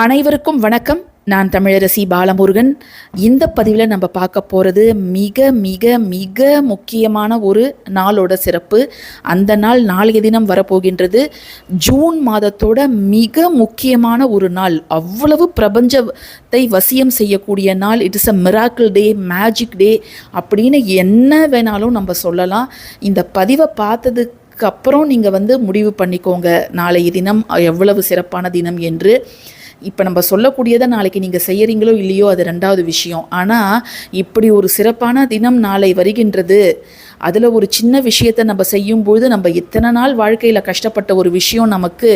அனைவருக்கும் வணக்கம். நான் தமிழரசி பாலமுருகன். இந்த பதிவில் நம்ம பார்க்க போகிறது மிக மிக மிக முக்கியமான ஒரு நாளோட சிறப்பு. அந்த நாள் நாளைய தினம் வரப்போகின்றது. ஜூன் மாதத்தோட மிக முக்கியமான ஒரு நாள். அவ்வளவு பிரபஞ்சத்தை வசியம் செய்யக்கூடிய நாள். It is a miracle day magic day அப்படின்னு என்ன வேணாலும் நம்ம சொல்லலாம். இந்த பதிவை பார்த்தது அப்புறம் நீங்கள் வந்து முடிவு பண்ணிக்கோங்க. நாளைய தினம் எவ்வளவு சிறப்பான தினம் என்று. இப்போ நம்ம சொல்லக்கூடியதை நாளைக்கு நீங்கள் செய்கிறீங்களோ இல்லையோ அது ரெண்டாவது விஷயம். ஆனால் இப்படி ஒரு சிறப்பான தினம் நாளை வருகின்றது அதில் ஒரு சின்ன விஷயத்தை நம்ம செய்யும்போது நம்ம இத்தனை நாள் வாழ்க்கையில் கஷ்டப்பட்ட ஒரு விஷயம் நமக்கு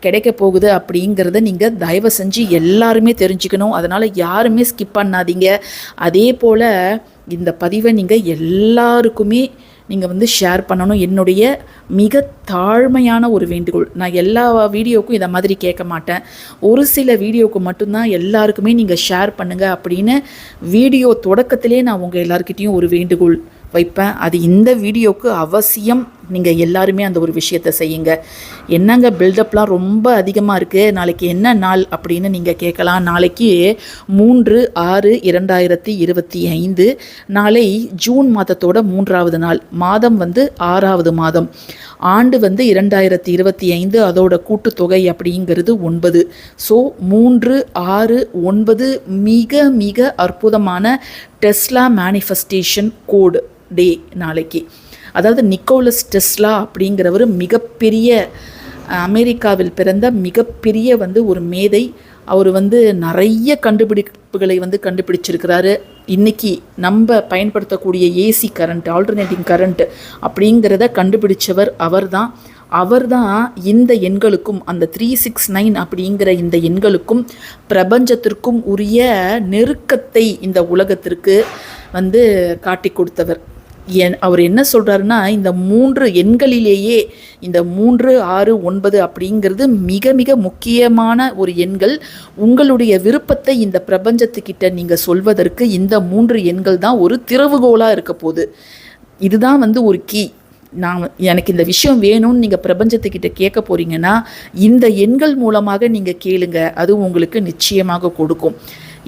கிடைக்க போகுது அப்படிங்கிறத நீங்கள் தயவு செஞ்சு எல்லாருமே தெரிஞ்சுக்கணும். அதனால் யாருமே ஸ்கிப் பண்ணாதீங்க. அதே போல் இந்த பதிவை நீங்கள் எல்லாருக்குமே நீங்கள் வந்து ஷேர் பண்ணணும். என்னுடைய மிக தாழ்மையான ஒரு வேண்டுகோள். நான் எல்லா வீடியோக்கும் இதை மாதிரி கேட்க மாட்டேன். ஒரு சில வீடியோவுக்கு மட்டும்தான் எல்லாருக்குமே நீங்கள் ஷேர் பண்ணுங்கள் அப்படின்னு வீடியோ தொடக்கத்திலே நான் உங்கள் எல்லாருக்கிட்டேயும் ஒரு வேண்டுகோள் வைப்பேன். அது இந்த வீடியோவுக்கு அவசியம் நீங்கள் எல்லாருமே அந்த ஒரு விஷயத்தை செய்யுங்க. என்னங்க பில்டப்லாம் ரொம்ப அதிகமாக இருக்குது நாளைக்கு என்ன நாள் அப்படின்னு நீங்கள் கேட்கலாம். நாளைக்கு மூன்று ஆறு இரண்டாயிரத்தி இருபத்தி ஐந்து. நாளை ஜூன் மாதத்தோட மூன்றாவது நாள். மாதம் வந்து ஆறாவது மாதம். ஆண்டு வந்து இரண்டாயிரத்தி இருபத்தி ஐந்து. அதோட கூட்டுத்தொகை அப்படிங்கிறது ஒன்பது. ஸோ மூன்று ஆறு ஒன்பது மிக மிக அற்புதமான டெஸ்லா மேனிஃபெஸ்டேஷன் கோடு டே நாளைக்கு. அதாவது நிக்கோலஸ் டெஸ்லா அப்படிங்கிறவர் மிகப்பெரிய அமெரிக்காவில் பிறந்த மிகப்பெரிய வந்து ஒரு மேதை. அவர் வந்து நிறைய கண்டுபிடிப்புகளை வந்து கண்டுபிடிச்சிருக்கிறாரு. இன்னைக்கு நம்ம பயன்படுத்தக்கூடிய ஏசி கரண்ட் ஆல்டர்னேட்டிங் கரண்ட் அப்படிங்கிறத கண்டுபிடிச்சவர் அவர்தான். அவர்தான் இந்த எண்களுக்கும் அந்த த்ரீ சிக்ஸ் நைன் அப்படிங்கிற இந்த எண்களுக்கும் பிரபஞ்சத்திற்கும் உரிய நெருக்கத்தை இந்த உலகத்திற்கு வந்து காட்டி கொடுத்தவர். என் அவர் என்ன சொல்கிறாருன்னா இந்த மூன்று எண்களிலேயே இந்த மூன்று ஆறு ஒன்பது அப்படிங்கிறது மிக மிக முக்கியமான ஒரு எண்கள். உங்களுடைய விருப்பத்தை இந்த பிரபஞ்சத்துக்கிட்ட நீங்கள் சொல்வதற்கு இந்த மூன்று எண்கள் தான் ஒரு திறவுகோலாக இருக்க போகுது. இதுதான் வந்து ஒரு கீ. நான் எனக்கு இந்த விஷயம் வேணும்னு நீங்கள் பிரபஞ்சத்துக்கிட்ட கேட்க போகிறீங்கன்னா இந்த எண்கள் மூலமாக நீங்கள் கேளுங்க. அது உங்களுக்கு நிச்சயமாக கொடுக்கும்.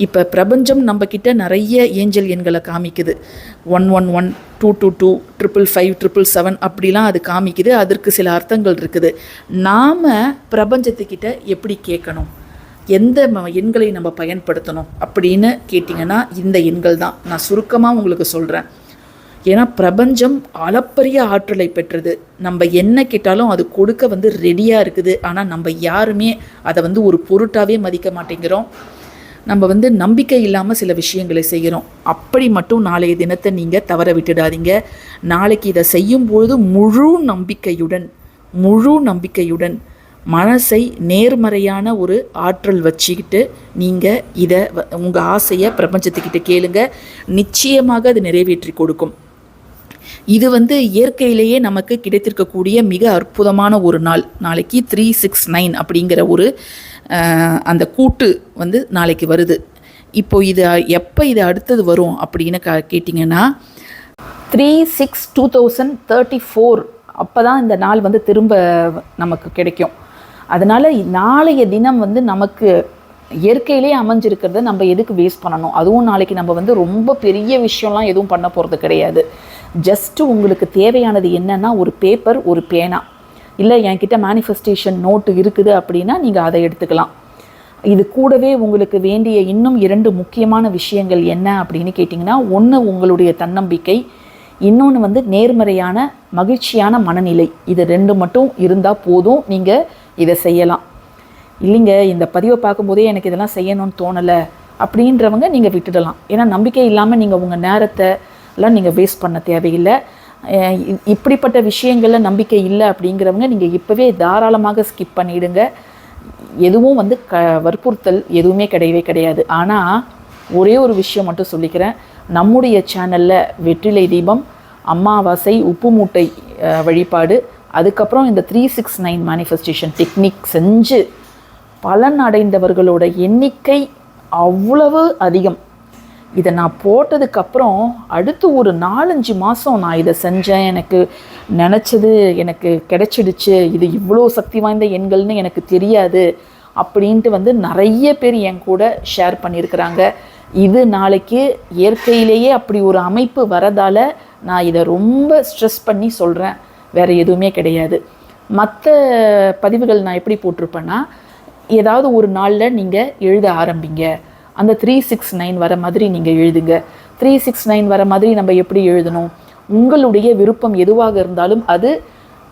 இப்போ பிரபஞ்சம் நம்மக்கிட்ட நிறைய ஏஞ்சல் எண்களை காமிக்குது. One one one two two two triple five triple seven அப்படிலாம் அது காமிக்குது. அதற்கு சில அர்த்தங்கள் இருக்குது. நாம் பிரபஞ்சத்துக்கிட்ட எப்படி கேட்கணும்? எந்த எண்களை நம்ம பயன்படுத்தணும் அப்படின்னு கேட்டிங்கன்னா இந்த எண்கள் தான். நான் சுருக்கமாக உங்களுக்கு சொல்கிறேன் ஏன்னா பிரபஞ்சம் அளப்பரிய ஆற்றலை பெற்றது. நம்ம என்ன கேட்டாலும் அது கொடுக்க வந்து ரெடியாக இருக்குது. ஆனால் நம்ம யாருமே அதை வந்து ஒரு பொருட்டாகவே மதிக்க மாட்டேங்கிறோம். நம்ம வந்து நம்பிக்கை இல்லாமல் சில விஷயங்களை செய்கிறோம் அப்படி மட்டும் நாளைய தினத்தை நீங்கள் தவற விட்டுடாதீங்க. நாளைக்கு இதை செய்யும்பொழுது முழு நம்பிக்கையுடன் முழு நம்பிக்கையுடன் மனசை நேர்மறையான ஒரு ஆற்றல் வச்சுக்கிட்டு நீங்கள் இதை உங்கள் ஆசையை பிரபஞ்சத்துக்கிட்ட கேளுங்க. நிச்சயமாக அது நிறைவேற்றி கொடுக்கும். இது வந்து இயற்கையிலேயே நமக்கு கிடைத்திருக்கக்கூடிய மிக அற்புதமான ஒரு நாள். நாளைக்கு த்ரீ சிக்ஸ் நைன் அப்படிங்கிற ஒரு அந்த கூட்டு வந்து நாளைக்கு வருது. இப்போ இது எப்போ இது அடுத்தது வரும் அப்படின்னு க கேட்டிங்கன்னா three six two thousand thirty four அப்போ தான் இந்த நாள் வந்து திரும்ப நமக்கு கிடைக்கும். அதனால் நாளைய தினம் வந்து நமக்கு இயற்கையிலே அமைஞ்சிருக்கிறத நம்ம எதுக்கு வேஸ்ட் பண்ணணும்? அதுவும் நாளைக்கு நம்ம வந்து ரொம்ப பெரிய விஷயம்லாம் எதுவும் பண்ண போகிறது கிடையாது. ஜஸ்ட்டு உங்களுக்கு தேவையானது என்னன்னா ஒரு பேப்பர் ஒரு பேனா. இல்லை என்கிட்ட மேனிஃபெஸ்டேஷன் நோட்டு இருக்குது அப்படின்னா நீங்கள் அதை எடுத்துக்கலாம். இது கூடவே உங்களுக்கு வேண்டிய இன்னும் இரண்டு முக்கியமான விஷயங்கள் என்ன அப்படின்னு கேட்டிங்கன்னா ஒன்று உங்களுடைய தன்னம்பிக்கை இன்னொன்று வந்து நேர்மறையான மகிழ்ச்சியான மனநிலை. இது ரெண்டு மட்டும் இருந்தால் போதும் நீங்கள் இதை செய்யலாம். இல்லைங்க இந்த பதிவை பார்க்கும்போதே எனக்கு இதெல்லாம் செய்யணும்னு தோணலை அப்படின்றவங்க நீங்கள் விட்டுடலாம். ஏன்னா நம்பிக்கை இல்லாமல் நீங்கள் உங்கள் நேரத்தை எல்லாம் நீங்கள் வேஸ்ட் பண்ண தேவையில்லை. இப்படிப்பட்ட விஷயங்களில் நம்பிக்கை இல்லை அப்படிங்கிறவங்க நீங்கள் இப்போவே தாராளமாக ஸ்கிப் பண்ணிவிடுங்க எதுவும் வந்து க வற்புறுத்தல் எதுவுமே கிடையவே கிடையாது. ஆனால் ஒரே ஒரு விஷயம் மட்டும் சொல்லிக்கிறேன். நம்முடைய சேனலில் வெற்றிலை தீபம் அமாவாசை உப்பு மூட்டை வழிபாடு அதுக்கப்புறம் இந்த three six nine manifestation technique செஞ்சு பலன் அடைந்தவர்களோட எண்ணிக்கை அவ்வளவு அதிகம். இதை நான் போட்டதுக்கப்புறம் அடுத்து ஒரு நாலஞ்சு மாதம் நான் இதை செஞ்சேன். எனக்கு நினச்சது எனக்கு கிடைச்சிடுச்சு. இது இவ்வளோ சக்தி வாய்ந்த எண்கள்னு எனக்கு தெரியாது அப்படின்ட்டு வந்து நிறைய பேர் என் கூட ஷேர் பண்ணியிருக்கிறாங்க. இது நாளைக்கு இயற்கையிலேயே அப்படி ஒரு அமைப்பு வரதால நான் இதை ரொம்ப ஸ்ட்ரெஸ் பண்ணி சொல்கிறேன் வேறு எதுவுமே கிடையாது. மற்ற பதிவுகள் நான் எப்படி போட்டிருப்பேன்னா ஏதாவது ஒரு நாளில் நீங்கள் எழுத ஆரம்பிங்க. அந்த த்ரீ சிக்ஸ் நைன் வர மாதிரி நீங்கள் எழுதுங்க. த்ரீ சிக்ஸ் நைன் வர மாதிரி நம்ம எப்படி எழுதணும்? உங்களுடைய விருப்பம் எதுவாக இருந்தாலும் அது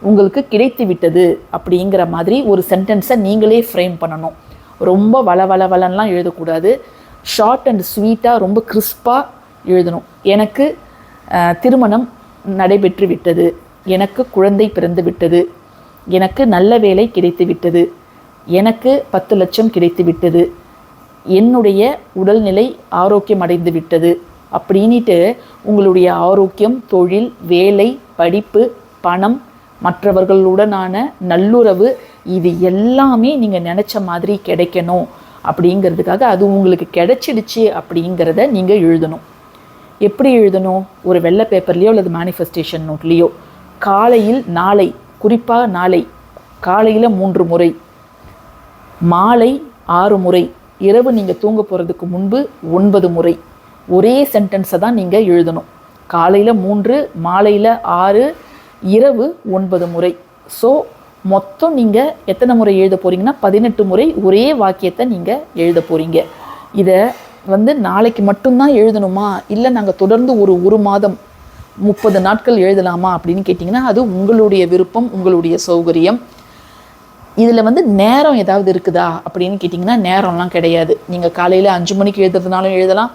உங்களுக்கு கிடைத்து விட்டது அப்படிங்கிற மாதிரி ஒரு சென்டென்ஸை நீங்களே ஃப்ரேம் பண்ணணும். ரொம்ப வள வள வளன்லாம் எழுதக்கூடாது. ஷார்ட் அண்ட் ஸ்வீட்டாக ரொம்ப கிறிஸ்பாக எழுதணும். எனக்கு திருமணம் நடைபெற்று விட்டது. எனக்கு குழந்தை பிறந்து விட்டது. எனக்கு நல்ல வேலை கிடைத்து விட்டது. எனக்கு பத்து லட்சம் கிடைத்து விட்டது. என்னுடைய உடல்நிலை ஆரோக்கியம் அடைந்து விட்டது. அப்படின்ட்டு உங்களுடைய ஆரோக்கியம் தொழில் வேலை படிப்பு பணம் மற்றவர்களுடனான நல்லுறவு இது எல்லாமே நீங்கள் நினச்ச மாதிரி கிடைக்கணும். அப்படிங்கிறதுக்காக அது உங்களுக்கு கிடைச்சிடுச்சு அப்படிங்கிறத நீங்கள் எழுதணும். எப்படி எழுதணும்? ஒரு வெள்ளை பேப்பர்லேயோ அல்லது மேனிஃபெஸ்டேஷன் நோட்லேயோ காலையில் நாளை குறிப்பாக நாளை. காலையில் மூன்று முறை. மாலை ஆறு முறை. இரவு நீங்கள் தூங்க போகிறதுக்கு முன்பு ஒன்பது முறை. ஒரே சென்டென்ஸை தான் நீங்கள் எழுதணும். காலையில் மூன்று மாலையில் ஆறு இரவு ஒன்பது முறை. ஸோ மொத்தம் நீங்கள் எத்தனை முறை எழுத போகிறீங்கன்னா பதினெட்டு முறை ஒரே வாக்கியத்தை நீங்கள் எழுத போகிறீங்க இதை வந்து நாளைக்கு மட்டும்தான் எழுதணுமா? இல்லை நாங்கள் தொடர்ந்து ஒரு ஒரு மாதம் முப்பது நாட்கள் எழுதலாமா அப்படின்னு கேட்டிங்கன்னா அது உங்களுடைய விருப்பம் உங்களுடைய சௌகரியம். இதில் வந்து நேரம் ஏதாவது இருக்குதா அப்படின்னு கேட்டிங்கன்னா நேரம்லாம் கிடையாது. நீங்கள் காலையில் அஞ்சு மணிக்கு எழுதுறதுனாலும் எழுதலாம்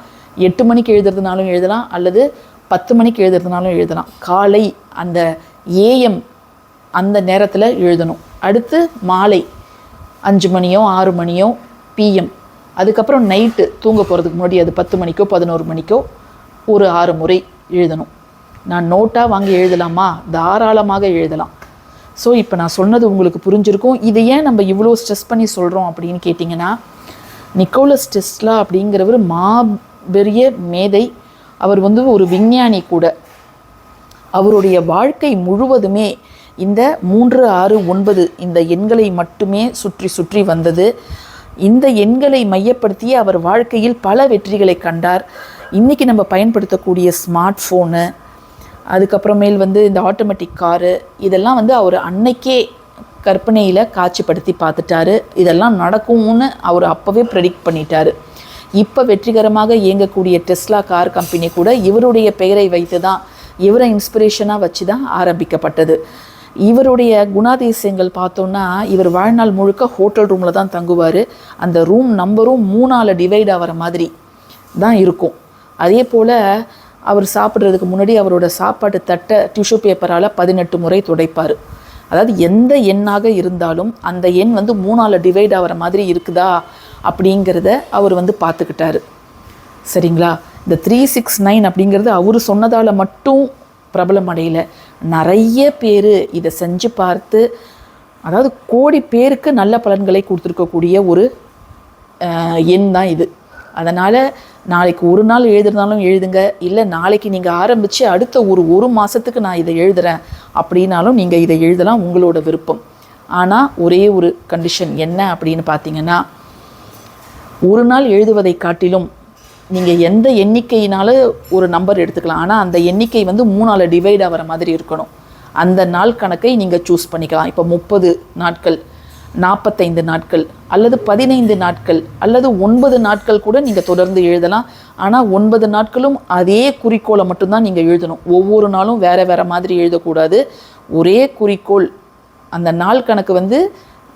எட்டு மணிக்கு எழுதுறதுனாலும் எழுதலாம் அல்லது பத்து மணிக்கு எழுதுறதுனாலும் எழுதலாம். காலை அந்த ஏஎம் அந்த நேரத்தில் எழுதணும். அடுத்து மாலை அஞ்சு மணியோ ஆறு மணியோ பிஎம் அதுக்கப்புறம் நைட்டு தூங்க போகிறதுக்கு முன்னாடி அது பத்து மணிக்கோ பதினோரு மணிக்கோ ஒரு ஆறு முறை எழுதணும். நான் நோட்டாக வாங்கி எழுதலாமா? தாராளமாக எழுதலாம். ஸோ இப்போ நான் சொன்னது உங்களுக்கு புரிஞ்சிருக்கும். இதை ஏன் நம்ம இவ்வளோ ஸ்ட்ரெஸ் பண்ணி சொல்கிறோம் அப்படின்னு கேட்டிங்கன்னா நிக்கோலஸ் டெஸ்ட்லா அப்படிங்கிறவர் மாபெரிய மேதை. அவர் வந்து ஒரு விஞ்ஞானி கூட. அவருடைய வாழ்க்கை முழுவதுமே இந்த மூன்று ஆறு ஒன்பது இந்த எண்களை மட்டுமே சுற்றி சுற்றி வந்தது. இந்த எண்களை மையப்படுத்தி அவர் வாழ்க்கையில் பல வெற்றிகளை கண்டார். இன்றைக்கி நம்ம பயன்படுத்தக்கூடிய ஸ்மார்ட் ஃபோனு அதுக்கப்புறமேல் வந்து இந்த ஆட்டோமேட்டிக் காரு இதெல்லாம் வந்து அவர் அன்னைக்கே கற்பனையில் காட்சிப்படுத்தி பார்த்துட்டாரு. இதெல்லாம் நடக்கும்னு அவர் அப்போவே ப்ரெடிக்ட் பண்ணிட்டாரு. இப்போ வெற்றிகரமாக இயங்கக்கூடிய டெஸ்லா கார் கம்பெனி கூட இவருடைய பெயரை வைத்து தான் இவரை இன்ஸ்பிரேஷனாக வச்சு தான் ஆரம்பிக்கப்பட்டது. இவருடைய குணாதிசயங்கள் பார்த்தோன்னா இவர் வாழ்நாள் முழுக்க ஹோட்டல் ரூமில் தான் தங்குவார். அந்த ரூம் நம்பரும் மூணால் டிவைட் ஆகிற மாதிரி தான் இருக்கும். அதே போல் அவர் சாப்பிட்றதுக்கு முன்னாடி அவரோட சாப்பாட்டு தட்டை டிஷ்யூ பேப்பரால் பதினெட்டு முறை துடைப்பார். அதாவது எந்த எண்ணாக இருந்தாலும் அந்த எண் வந்து மூணால் டிவைட் ஆகிற மாதிரி இருக்குதா அப்படிங்கிறத அவர் வந்து பார்த்துக்கிட்டாரு. சரிங்களா? இந்த த்ரீ சிக்ஸ் நைன் அப்படிங்கிறது அவர் சொன்னதால் மட்டும் பிரபலம் அடையல. நிறைய பேர் இதை செஞ்சு பார்த்து அதாவது கோடி பேருக்கு நல்ல பலன்களை கொடுத்துருக்கக்கூடிய ஒரு எண் தான் இது. அதனால் நாளைக்கு ஒரு நாள் எழுதுறதுனாலும் எழுதுங்க. இல்லை நாளைக்கு நீங்கள் ஆரம்பித்து அடுத்த ஒரு ஒரு மாதத்துக்கு நான் இதை எழுதுகிறேன் அப்படின்னாலும் நீங்கள் இதை எழுதலாம் உங்களோட விருப்பம். ஆனால் ஒரே ஒரு கண்டிஷன் என்ன அப்படின்னு பார்த்தீங்கன்னா ஒரு நாள் எழுதுவதை காட்டிலும் நீங்கள் எந்த எண்ணிக்கையினால ஒரு நம்பர் எடுத்துக்கலாம். ஆனால் அந்த எண்ணிக்கை வந்து மூணால் டிவைட் ஆகிற மாதிரி இருக்கணும். அந்த நாள் கணக்கை நீங்கள் சூஸ் பண்ணிக்கலாம். இப்போ முப்பது நாட்கள் நாற்பத்தைந்து நாட்கள் அல்லது பதினைந்து நாட்கள் அல்லது ஒன்பது நாட்கள் கூட நீங்கள் தொடர்ந்து எழுதலாம். ஆனால் ஒன்பது நாட்களும் அதே குறிக்கோளை மட்டும்தான் நீங்கள் எழுதணும். ஒவ்வொரு நாளும் வேறு வேறு மாதிரி எழுதக்கூடாது. ஒரே குறிக்கோள் அந்த நாள் கணக்கு வந்து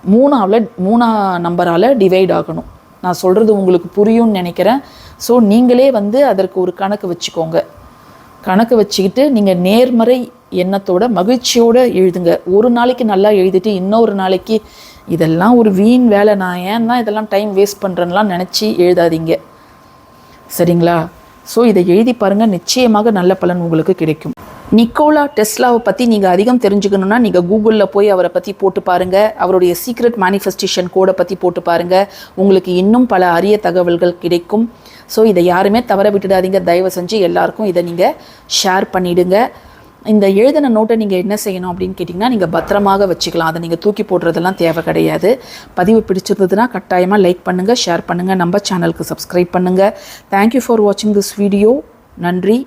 மூணாவில் மூணா நம்பரால் டிவைட் ஆகணும். நான் சொல்கிறது உங்களுக்கு புரியும்னு நினைக்கிறேன். ஸோ நீங்களே வந்து அதற்கு ஒரு கணக்கு வச்சுக்கோங்க. கணக்கு வச்சுக்கிட்டு நீங்கள் நேர்மறை எண்ணத்தோட மகிழ்ச்சியோடு எழுதுங்க. ஒரு நாளைக்கு நல்லா எழுதிட்டு இன்னொரு நாளைக்கு இதெல்லாம் ஒரு வீண் வேலை நான் ஏன் தான் இதெல்லாம் டைம் வேஸ்ட் பண்ணுறேன்லாம் நினச்சி எழுதாதீங்க. சரிங்களா? ஸோ இதை எழுதி பாருங்கள் நிச்சயமாக நல்ல பலன் உங்களுக்கு கிடைக்கும். நிக்கோலா டெஸ்லாவை பற்றி நீங்கள் அதிகம் தெரிஞ்சுக்கணுன்னா நீங்கள் கூகுளில் போய் அவரை பற்றி போட்டு பாருங்கள் அவருடைய சீக்ரெட் மேனிஃபெஸ்டேஷன் கோடை பற்றி போட்டு பாருங்கள் உங்களுக்கு இன்னும் பல அரிய தகவல்கள் கிடைக்கும். ஸோ இதை யாருமே தவற விட்டுடாதீங்க. தயவு செஞ்சு எல்லாருக்கும் இதை நீங்கள் ஷேர் பண்ணிவிடுங்க இந்த எழுதின நோட்டை நீங்கள் என்ன செய்யணும் அப்படின்னு கேட்டிங்கன்னா நீங்கள் பத்திரமாக வச்சுக்கலாம். அதை நீங்கள் தூக்கி போடுறதெல்லாம் தேவை கிடையாது. பதிவு பிடிச்சிருந்ததுன்னா கட்டாயமாக லைக் பண்ணுங்கள் ஷேர் பண்ணுங்கள் நம்ம சேனலுக்கு சப்ஸ்கிரைப் பண்ணுங்கள் தேங்க்யூ ஃபார் வாட்சிங் திஸ் வீடியோ நன்றி.